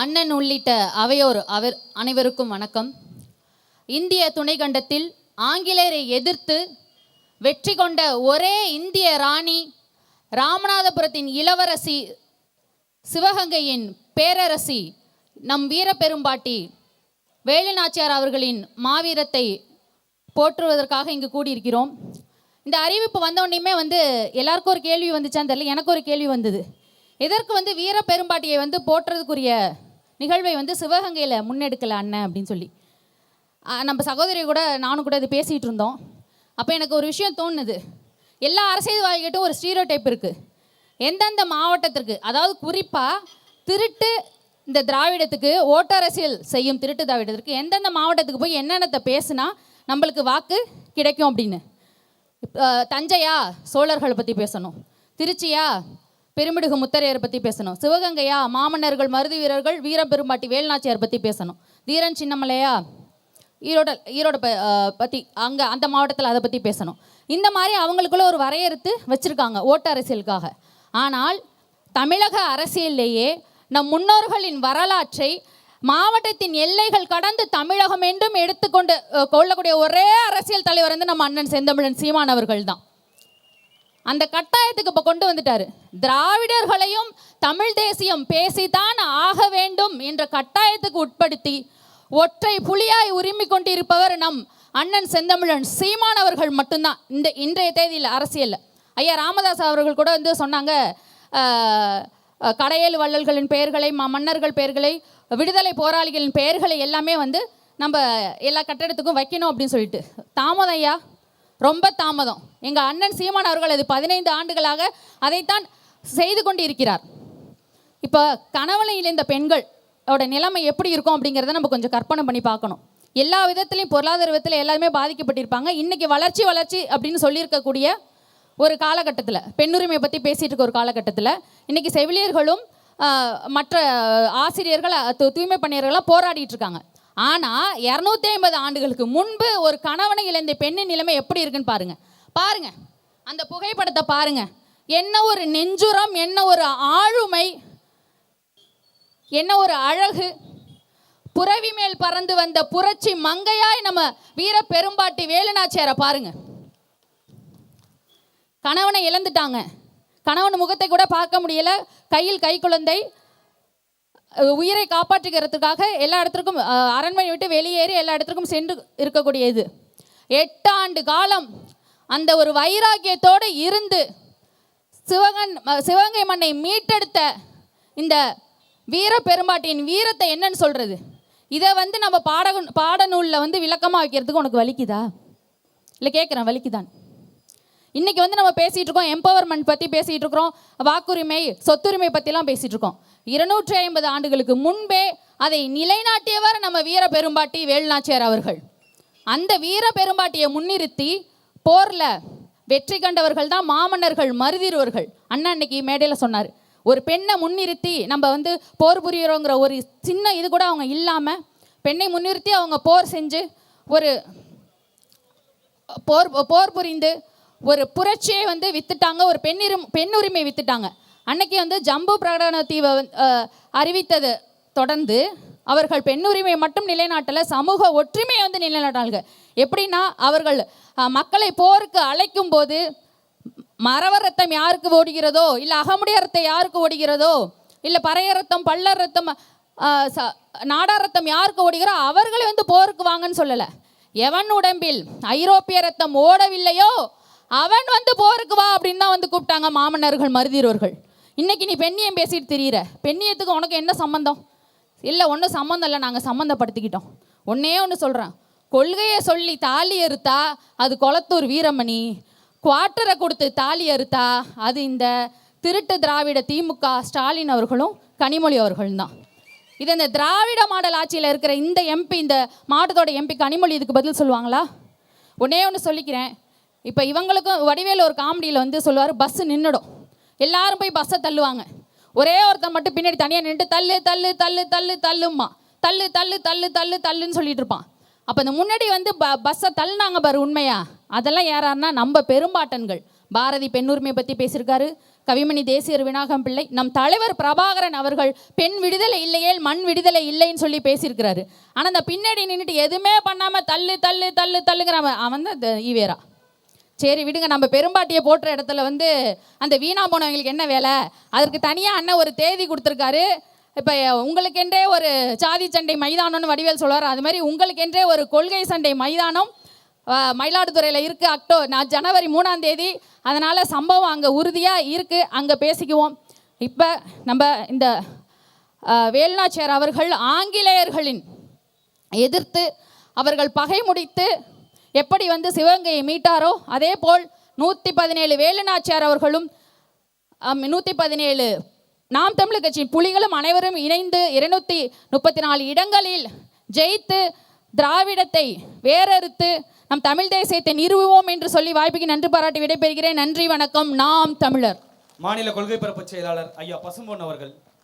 அண்ணன் உள்ளிட்ட அவையோர் அவர் அனைவருக்கும் வணக்கம். இந்திய துணைக்கண்டத்தில் ஆங்கிலேயரை எதிர்த்து வெற்றி கொண்ட ஒரே இந்திய ராணி ராமநாதபுரத்தின் இளவரசி சிவகங்கையின் பேரரசி நம் வீரப்பெரும்பாட்டி வேலுநாச்சியார் அவர்களின் மாவீரத்தை போற்றுவதற்காக இங்கு கூடியிருக்கிறோம். இந்த அறிவிப்பு வந்தோடனையுமே வந்து எல்லாருக்கும் ஒரு கேள்வி வந்துச்சான்னு தெரியல எனக்கு ஒரு கேள்வி வந்தது. எதற்கு வந்து வீரப்பெரும்பாட்டியை வந்து போற்றுறதுக்குரிய நிகழ்வை வந்து சிவகங்கையில் முன்னெடுக்கல அண்ணன் அப்படின்னு சொல்லி. நம்ம சகோதரி கூட நானும் கூட இது பேசிகிட்டு இருந்தோம். அப்போ எனக்கு ஒரு விஷயம் தோணுது. எல்லா அரசியல்வாதிகிட்டும் ஒரு ஸ்டீரோ டைப் இருக்குது எந்தெந்த மாவட்டத்திற்கு அதாவது குறிப்பாக திருட்டு இந்த திராவிடத்துக்கு ஓட்டரசியல் செய்யும் திருட்டு திராவிடத்திற்கு எந்தெந்த மாவட்டத்துக்கு போய் என்னென்னத்தை பேசுனா நம்மளுக்கு வாக்கு கிடைக்கும் அப்படின்னு. தஞ்சையா சோழர்களை பற்றி பேசணும். திருச்சியா பெருமிடுகு முத்தரையரை பற்றி பேசணும். சிவகங்கையா மாமன்னர்கள் மருது வீரர்கள் வீரபெரும்பாட்டி வேல்நாச்சியார் பற்றி பேசணும். தீரன் சின்னமலையா? ஈரோட ஈரோட ப பற்றி அங்கே அந்த மாவட்டத்தில் அதை பற்றி பேசணும். இந்த மாதிரி அவங்களுக்குள்ள ஒரு வரையறுத்து வச்சுருக்காங்க ஓட்டு அரசியலுக்காக. ஆனால் தமிழக அரசியலிலேயே நம் முன்னோர்களின் வரலாற்றை மாவட்டத்தின் எல்லைகள் கடந்து தமிழகம் என்றும் எடுத்துக்கொண்டு கொள்ளக்கூடிய ஒரே அரசியல் தலைவர் வந்து நம்ம அண்ணன் செந்தமிழன் சீமான் அவர்கள் தான். அந்த கட்டாயத்துக்கு இப்போ கொண்டு வந்துட்டாரு. திராவிடர்களையும் தமிழ் தேசியம் பேசித்தான் ஆக வேண்டும் என்ற கட்டாயத்துக்கு உட்படுத்தி ஒற்றை புலியாய் உரிமை கொண்டிருப்பவர் நம் அண்ணன் செந்தமிழன் சீமான் அவர்கள் மட்டும்தான். இந்த இன்றைய தேதியில் அரசியலில். ஐயா ராமதாஸ் அவர்கள் கூட வந்து சொன்னாங்க கடையல் வள்ளல்களின் பெயர்களை ம- மன்னர்கள் பெயர்களை விடுதலை போராளிகளின் பெயர்களை எல்லாமே வந்து நம்ம எல்லா கட்டடத்துக்கும் வைக்கணும் அப்படின்னு சொல்லிட்டு. தாமதம் ஐயா ரொம்ப தாமதம். எங்கள் அண்ணன் சீமான் அவர்கள் அது பதினைந்து ஆண்டுகளாக அதைத்தான் செய்து கொண்டு இருக்கிறார் இப்போ கணவனை இழந்த பெண்கள் ஓட நிலைமை எப்படி இருக்கும் அப்படிங்கிறத நம்ம கொஞ்சம் கற்பனை பண்ணி பார்க்கணும். எல்லா விதத்துலையும் பொருளாதார விதத்தில் எல்லாருமே பாதிக்கப்பட்டிருப்பாங்க. இன்றைக்கி வளர்ச்சி வளர்ச்சி அப்படின்னு சொல்லியிருக்கக்கூடிய ஒரு காலகட்டத்தில் பெண்ணுரிமையை பற்றி பேசிகிட்டு இருக்க ஒரு காலகட்டத்தில் இன்றைக்கி செவிலியர்களும் மற்ற ஆசிரியர்கள் தூய்மை பணியர்களாக போராடிட்டு இருக்காங்க. ஆனால் இரநூத்தி ஐம்பது ஆண்டுகளுக்கு முன்பு ஒரு கணவனை இழந்த பெண்ணின் நிலைமை எப்படி இருக்குன்னு பாருங்க. பாருங்க. அந்த புகைப்படத்தை பாருங்க. என்ன ஒரு நெஞ்சுரம் என்ன ஒரு ஆளுமை என்ன ஒரு அழகு. புறவி மேல் பறந்து வந்த புரட்சி மங்கையாய் நம்ம வீர பெரும்பாட்டி வேலுநாச்சியாரை பாருங்க. கணவனை இழந்துட்டாங்க. கணவன் முகத்தை கூட பார்க்க முடியல. கையில் கை குழந்தை உயிரை காப்பாற்றுகிறதுக்காக எல்லா இடத்திற்கும் அரண்மனை விட்டு வெளியேறி எல்லா இடத்திற்கும் சென்று இருக்கக்கூடிய இது எட்டு ஆண்டு காலம் அந்த ஒரு வைராக்கியத்தோடு இருந்து சிவகன் சிவகங்கை மண்ணை மீட்டெடுத்த இந்த வீர பெரும்பாட்டியின் வீரத்தை என்னன்னு சொல்கிறது இதை வந்து நம்ம பாட பாடநூலில் வந்து விளக்கமாக வைக்கிறதுக்கு உனக்கு வலிக்குதா? இல்லை கேட்குறேன் வலிக்குதான் இன்னைக்கு வந்து நம்ம பேசிட்டு இருக்கோம் எம்பவர்மெண்ட் பற்றி பேசிட்டு இருக்கிறோம் வாக்குரிமை சொத்துரிமை பற்றிலாம் பேசிட்டு இருக்கோம் இருநூற்றி ஐம்பது ஆண்டுகளுக்கு முன்பே அதை நிலைநாட்டியவர் நம்ம வீர பெரும்பாட்டி வேலுநாச்சியார் அவர்கள். அந்த வீர பெரும்பாட்டியை முன்னிறுத்தி போரில் வெற்றி கண்டவர்கள் தான் மாமன்னர்கள் மருதிருவர்கள். அண்ணா அன்னைக்கு மேடையில் சொன்னார். ஒரு பெண்ணை முன்னிறுத்தி நம்ம வந்து போர் புரியுறோங்கிற ஒரு சின்ன இது கூட அவங்க இல்லாமல் பெண்ணை முன்னிறுத்தி அவங்க போர் செஞ்சு ஒரு போர் போர் புரிந்து ஒரு புரட்சியை வந்து வித்துட்டாங்க ஒரு பெண்ணிரும் பெண்ணுரிமை வித்துட்டாங்க. அன்னைக்கு வந்து ஜம்பு பிரகடன தீவை வந்து, அறிவித்தது தொடர்ந்து அவர்கள் பெண்ணுரிமை மட்டும் நிலைநாட்டல சமூக ஒற்றுமையை வந்து நிலைநாட்டாங்க எப்படின்னா அவர்கள் மக்களை போருக்கு அழைக்கும் போது மரவ ரத்தம் யாருக்கு ஓடுகிறதோ இல்லை அகமுடைய ரத்தம் யாருக்கு ஓடுகிறதோ இல்லை பறைய ரத்தம் பள்ளர் ரத்தம் ச- நாடார் ரத்தம் யாருக்கு ஓடுகிறோ அவர்களை வந்து போருக்கு வாங்கன்னு சொல்லலை. எவன் உடம்பில் ஐரோப்பிய ரத்தம் ஓடவில்லையோ அவன் வந்து போருக்கு வா அப்படின்னு தான் வந்து கூப்பிட்டாங்க மாமன்னர்கள் மருதீரர்கள். இன்னைக்கு நீ பெண்ணியம் பேசிட்டு திரியிற. பெண்ணியத்துக்கு உனக்கு என்ன சம்பந்தம்? இல்லை ஒன்றும் சம்மந்தம் இல்லை நாங்கள் சம்மந்தப்படுத்திக்கிட்டோம் ஒன்னே ஒன்று சொல்கிறேன் கொள்கையை சொல்லி தாலி அறுத்தா அது கொளத்தூர் வீரமணி. குவார்ட்டரை கொடுத்து தாலி அறுத்தா அது இந்த திருட்டு திராவிட திமுக ஸ்டாலின் அவர்களும் கனிமொழி அவர்களும் தான். இது இந்த திராவிட மாடல் ஆட்சியில் இருக்கிற இந்த எம்பி இந்த மாவட்டத்தோட எம்பி கனிமொழி இதுக்கு பதில் சொல்லுவாங்களா? ஒன்னே ஒன்று சொல்லிக்கிறேன். இப்போ இவங்களுக்கும் வடிவேலு ஒரு காமெடியில் வந்து சொல்லுவார் பஸ்ஸு நின்றுடும் எல்லாரும் போய் பஸ்ஸை தள்ளுவாங்க. ஒரே ஒருத்தன் மட்டும் பின்னாடி தனியாக நின்று தள்ளு தள்ளு தள்ளு தள்ளு தள்ளுமா தள்ளு தள்ளு தள்ளு தள்ளு தள்ளுன்னு சொல்லிட்டு இருப்பான். அப்போ இந்த முன்னாடி வந்து ப பஸ்ஸை தள்ளுனாங்க பாரு உண்மையா? அதெல்லாம் யாராருன்னா நம்ம பெரும்பாட்டன்கள். பாரதி பெண்ணுரிமை பற்றி பேசியிருக்காரு கவிமணி தேசியர் விநாயகம் பிள்ளை நம் தலைவர் பிரபாகரன் அவர்கள் பெண் விடுதலை இல்லையேல் மண் விடுதலை இல்லைன்னு சொல்லி பேசியிருக்கிறாரு. ஆனால் அந்த பின்னாடி நின்றுட்டு எதுவுமே பண்ணாமல் தள்ளு தள்ளு தள்ளு தள்ளுங்கிற அவன் தான் ஈவேரா. சரி விடுங்க நம்ம பெரும்பாட்டியை போட்டுற இடத்துல வந்து அந்த வீணா போனவங்களுக்கு என்ன வேலை? அதற்கு தனியாக அண்ணன் ஒரு தேதி கொடுத்துருக்காரு. இப்போ உங்களுக்கென்றே ஒரு சாதி சண்டை மைதானம்னு வடிவேல் சொல்லுவார் அது மாதிரி உங்களுக்கென்றே ஒரு கொள்கை சண்டை மைதானம் மயிலாடுதுறையில் இருக்குது அக்டோ நான் ஜனவரி மூணாம் தேதி. அதனால் சம்பவம் அங்கே உறுதியாக இருக்குது அங்கே பேசிக்குவோம். இப்போ நம்ம இந்த அஹ், வேலுநாச்சியார் அவர்கள் ஆங்கிலேயர்களின் எதிர்த்து அவர்கள் பகை முடித்து எப்படி வந்து சிவகங்கையை மீட்டாரோ அதே போல் நூற்றி பதினேழு வேலுநாச்சியார் அவர்களும் நூற்றி பதினேழு நாம் தமிழர் கட்சி புலிகளும் அனைவரும் இணைந்து இருநூத்தி முப்பத்தி நாலு இடங்களில் ஜெயித்து திராவிடத்தை வேறறுத்து நம் தமிழ் தேசியத்தை நிறுவுவோம் என்று சொல்லி வாய்ப்புக்கு நன்றி பாராட்டி விடைபெறுகிறேன். நன்றி வணக்கம். நாம் தமிழர். மாநில கொள்கை பரப்பு செயலாளர் ஐயா பசும்பொன் அவர்கள்.